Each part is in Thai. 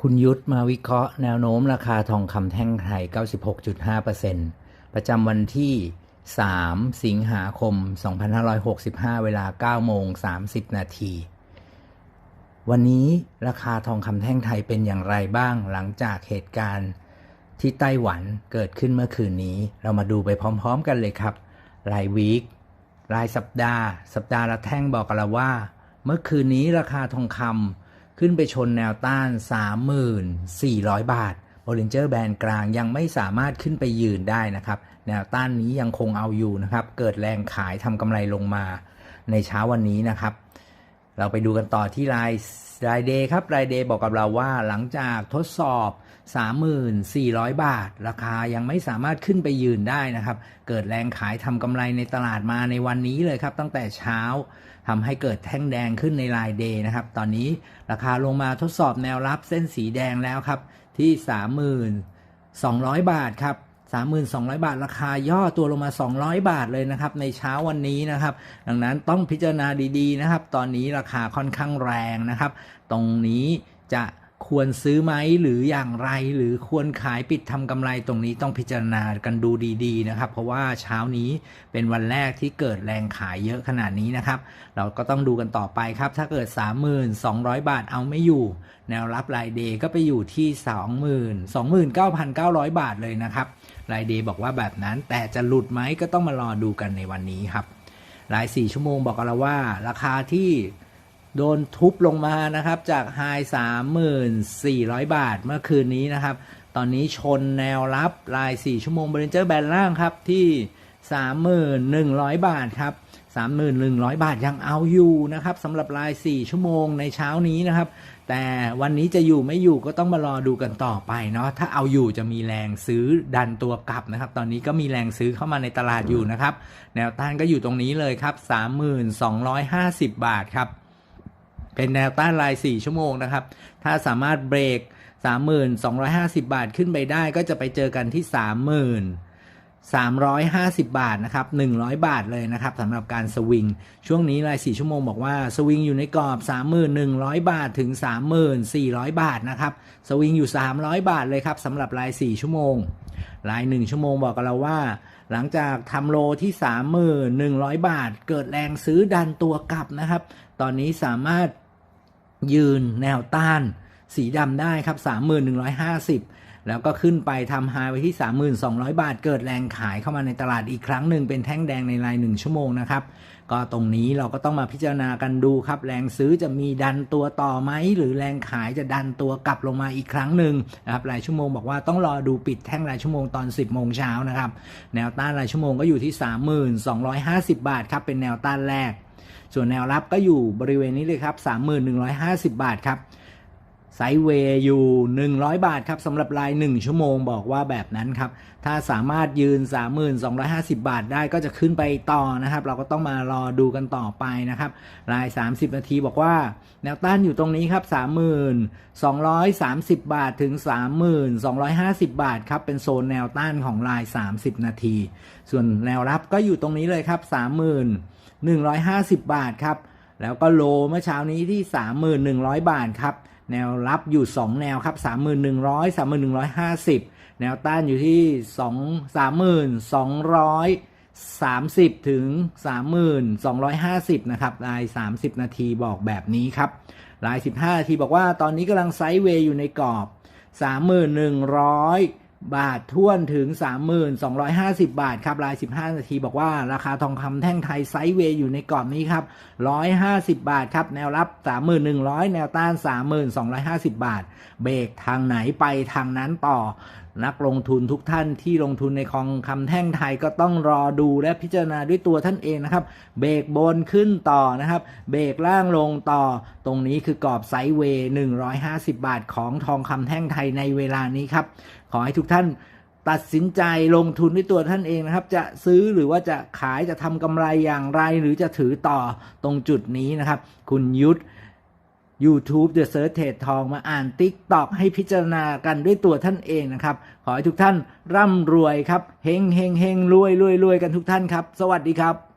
คุณยุทธมาวิเคราะห์แนวโน้มราคาทองคำแท่งไทย 96.5%ประจำวันที่ 3 สิงหาคม 2565 เวลา 9 โมง 30 นาที วันนี้ราคาทองคำแท่งไทยเป็นอย่างไรบ้างหลังจากเหตุการณ์ที่ไต้หวันเกิดขึ้นเมื่อคืนนี้ เรามาดูไปพร้อมๆกันเลยครับ รายวีครายสัปดาห์ สัปดาห์ละแท่งบอกกับเราว่า เมื่อคืนนี้ราคาทองคำ ขึ้นไปชนแนวต้าน 3,400 บาท b o l l i n g e r Band กลางยังไม่สามารถขึ้นไปยืนได้นะครับ แนวต้านนี้ยังคงเอาอยู่นะครับ เกิดแรงขายทำกำไรลงมาในเช้าวันนี้นะครับ เราไปดูกันต่อที่รายรายเดย์ครับรายเดย์บอกกับเราว่าหลังจากทดสอบ 3,400 บาท ราคายังไม่สามารถขึ้นไปยืนได้นะครับ เกิดแรงขายทำกำไรในตลาดมาในวันนี้เลยครับ ตั้งแต่เช้าทำให้เกิดแท่งแดงขึ้นในรายเดย์นะครับ ตอนนี้ราคาลงมาทดสอบแนวรับเส้นสีแดงแล้วครับ ที่ 3,200บาทครับ 3,200 บาท ราคาย่อตัวลงมา 200 บาทเลยนะครับในเช้าวันนี้นะครับ ดังนั้นต้องพิจารณาดีๆนะครับ ตอนนี้ราคาค่อนข้างแรงนะครับ ตรงนี้จะ ควรซื้อไหมหรืออย่างไร หรือควรขายปิดทำกำไรตรงนี้ต้องพิจารณากันดูดีๆนะครับ เพราะว่าเช้านี้เป็นวันแรกที่เกิดแรงขายเยอะขนาดนี้นะครับ เราก็ต้องดูกันต่อไปครับ ถ้าเกิด 3,200บาทเอาไม่อยู่ แนวรับรายเดย์ก็ไปอยู่ที่ 20,000 29,900 บาทเลยนะครับรายเดย์บอกว่าแบบนั้นแต่จะหลุดไหมก็ต้องมารอดูกันในวันนี้ครับราย 4 ชั่วโมงบอกกับเราว่า ราคาที่ โดนทุบลงมานะครับจากไฮ34,000 บาทเมื่อคืนนี้นะครับ ตอนนี้ชนแนวรับราย 4 ชั่วโมงบริเจอร์แบนล่างครับที่ 3,100 บาทครับ3,100 บาทยังเอาอยู่นะครับสำหรับราย 4 ชั่วโมงในเช้านี้นะครับ แต่วันนี้จะอยู่ไม่อยู่ก็ต้องมารอดูกันต่อไปเนาะถ้าเอาอยู่จะมีแรงซื้อดันตัวกลับนะครับ ตอนนี้ก็มีแรงซื้อเข้ามาในตลาดอยู่นะครับ แนวต้านก็อยู่ตรงนี้เลยครับ 3,250 บาทครับ เป็นแนวต้านราย 4 ชั่วโมงนะครับ ถ้าสามารถเบรก 3,250 บาทขึ้นไปได้ก็จะไปเจอกันที่30,350 บาทนะครับ 100 บาทเลยนะครับสำหรับการสวิง ช่วงนี้ราย 4 ชั่วโมงบอกว่าสวิงอยู่ในกรอบ 3,100 บาทถึง 3,400 บาทนะครับ สวิงอยู่ 300 บาทเลยครับสำหรับราย 4 ชั่วโมง ราย 1 ชั่วโมงบอกกับเราว่าหลังจากทำโลที่ 3,100 บาท เกิดแรงซื้อดันตัวกลับนะครับ ตอนนี้สามารถ ยืนแนวต้าน สีดำได้ครับ 3,150 แล้วก็ขึ้นไปทำไฮไว้ที่ 3,200 บาท เกิดแรงขายเข้ามาในตลาดอีกครั้งหนึ่งเป็นแท่งแดงในราย 1 ชั่วโมงนะครับ ก็ตรงนี้เราก็ต้องมาพิจารณากันดูครับ แรงซื้อจะมีดันตัวต่อไหม หรือแรงขายจะดันตัวกลับลงมาอีกครั้งหนึ่งนะครับรายชั่วโมงบอกว่าต้องรอดูปิดแท่งรายชั่วโมงตอน 10โมงเช้านะครับแนวต้านรายชั่วโมงก็อยู่ที่ 3,250 บาทครับเป็นแนวต้านแรก ส่วนแนวรับก็อยู่บริเวณนี้เลยครับ 3,150 บาทครับไซเวย์อยู่ 100 บาทครับสำหรับราย 1 ชั่วโมงบอกว่าแบบนั้นครับ ถ้าสามารถยืน 3,250 บาทได้ก็จะขึ้นไปต่อนะครับ เราก็ต้องมารอดูกันต่อไปนะครับ ราย 30 นาทีบอกว่า แนวต้านอยู่ตรงนี้ครับ 3,230 บาทถึง 3,250 บาทครับ เป็นโซนแนวต้านของราย 30 นาที ส่วนแนวรับก็อยู่ตรงนี้เลยครับ 150 บาทครับ แล้วก็โลเมื่อเช้านี้ที่ 3,100 บาทครับ แนวรับอยู่ 2 แนวครับ 3,100 3,150 แนวต้านอยู่ที่ 2 3,200 30 ถึง 3,250 นะครับราย 30 นาทีบอกแบบนี้ครับราย 15 นาทีบอกว่าตอนนี้กำลังไซด์เวย์อยู่ในกรอบ 3,100 บาทท่วนถึง 3,250 บาท ครับ ราย 15 นาที บอกว่าราคาทองคำแท่งไทยไซด์เวย์อยู่ในกรอบนี้ครับ 150 บาท ครับ แนวรับ 3,100 แนวต้าน 3,250 บาท เบรกทางไหนไปทางนั้นต่อ นักลงทุนทุกท่านที่ลงทุนในทองคำแท่งไทยก็ต้องรอดูและพิจารณาด้วยตัวท่านเองนะครับ เบรกบนขึ้นต่อนะครับ เบรกล่างลงต่อ ตรงนี้คือกรอบไซด์เวย์ 150 บาทของทองคำแท่งไทยในเวลานี้ครับ ขอให้ทุกท่านตัดสินใจลงทุนด้วยตัวท่านเองนะครับ จะซื้อหรือว่าจะขายจะทำกำไรอย่างไร หรือจะถือต่อตรงจุดนี้นะครับ คุณยุทธ YouTube The Search เทรดทองมาอ่าน t i k t o กให้พิจารณากันด้วยตัวท่านเองนะครับ ขอให้ทุกท่านร่ำรวยครับเฮงเฮงเฮงรวยรวยรวยกันทุกท่านครับ สวัสดีครับ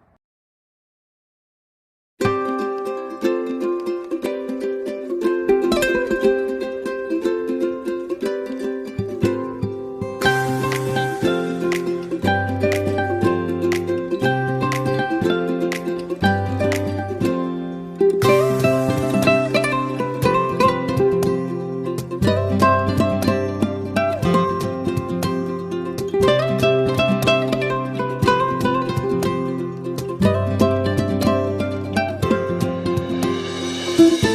Música